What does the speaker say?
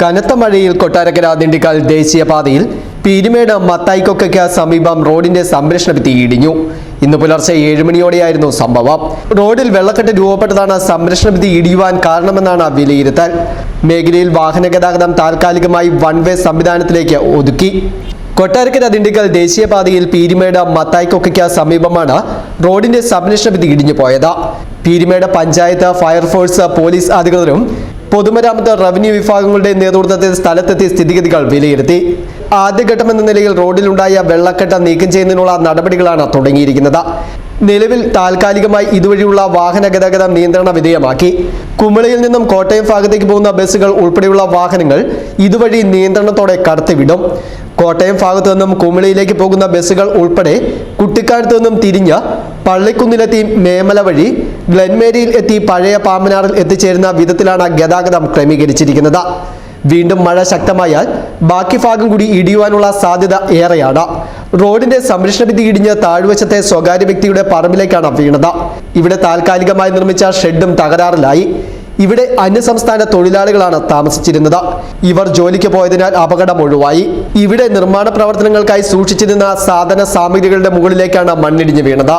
കനത്ത മഴയിൽ കൊട്ടാരക്കര ദിണ്ടിക്കൽ ദേശീയപാതയിൽ പീരുമേട് മത്തായിക്കൊക്കയ്ക്ക് സമീപം റോഡിന്റെ സംരക്ഷണ ഭിത്തി ഇടിഞ്ഞു. ഇന്ന് പുലർച്ചെ ഏഴുമണിയോടെയായിരുന്നു സംഭവം. റോഡിൽ വെള്ളക്കെട്ട് രൂപപ്പെട്ടതാണ് സംരക്ഷണ ഭിത്തി ഇടിയുവാൻ കാരണമെന്നാണ് വിലയിരുത്തൽ. മേഖലയിൽ വാഹന ഗതാഗതം താൽക്കാലികമായി വൺ വേ സംവിധാനത്തിലേക്ക് ഒതുക്കി. കൊട്ടാരക്കര ദിണ്ടിക്കൽ ദേശീയപാതയിൽ പീരുമേട് മത്തായിക്കൊക്കയ്ക്ക് സമീപമാണ് റോഡിന്റെ സംരക്ഷണ ഭിത്തി ഇടിഞ്ഞു പോയത്. പീരുമേട് പഞ്ചായത്ത് ഫയർഫോഴ്സ് പോലീസ് അധികൃതരും പൊതുമരാമത്ത് റവന്യൂ വിഭാഗങ്ങളുടെ നേതൃത്വത്തിൽ സ്ഥലത്തെത്തി സ്ഥിതിഗതികൾ വിലയിരുത്തി. ആദ്യഘട്ടം എന്ന നിലയിൽ റോഡിലുണ്ടായ വെള്ളക്കെട്ട് നീക്കം ചെയ്യുന്നതിനുള്ള നടപടികളാണ് തുടങ്ങിയിരിക്കുന്നത്. നിലവിൽ താൽക്കാലികമായി ഇതുവഴിയുള്ള വാഹന ഗതാഗതം നിയന്ത്രണ വിധേയമാക്കി. കുമിളയിൽ നിന്നും കോട്ടയം ഭാഗത്തേക്ക് പോകുന്ന ബസ്സുകൾ ഉൾപ്പെടെയുള്ള വാഹനങ്ങൾ ഇതുവഴി നിയന്ത്രണത്തോടെ കടത്തിവിടും. കോട്ടയം ഭാഗത്തു നിന്നും കുമളിയിലേക്ക് പോകുന്ന ബസ്സുകൾ ഉൾപ്പെടെ കുട്ടിക്കാലത്ത് നിന്നും തിരിഞ്ഞ് പള്ളിക്കുന്നിലെത്തി മേമല വഴി ഗ്ലെൻമേരിയിൽ എത്തി പഴയ പാമ്പനാറിൽ എത്തിച്ചേരുന്ന വിധത്തിലാണ് ഗതാഗതം ക്രമീകരിച്ചിരിക്കുന്നത്. വീണ്ടും മഴ ശക്തമായാൽ ബാക്കി ഭാഗം കൂടി ഇടിയുവാനുള്ള സാധ്യത ഏറെയാണ്. റോഡിന്റെ സംരക്ഷണ ഭിത്തി ഇടിഞ്ഞ് താഴ്വശത്തെ സ്വകാര്യ വ്യക്തിയുടെ പറമ്പിലേക്കാണ് വീണത്. ഇവിടെ താൽക്കാലികമായി നിർമ്മിച്ച ഷെഡും തകരാറിലായി. ഇവിടെ അന്യസംസ്ഥാന തൊഴിലാളികളാണ് താമസിച്ചിരുന്നത്. ഇവർ ജോലിക്ക് പോയതിനാൽ അപകടം ഒഴിവായി. ഇവിടെ നിർമ്മാണ പ്രവർത്തനങ്ങൾക്കായി സൂക്ഷിച്ചിരുന്ന സാധന സാമഗ്രികളുടെ മുകളിലേക്കാണ് മണ്ണിടിഞ്ഞ് വീണത്.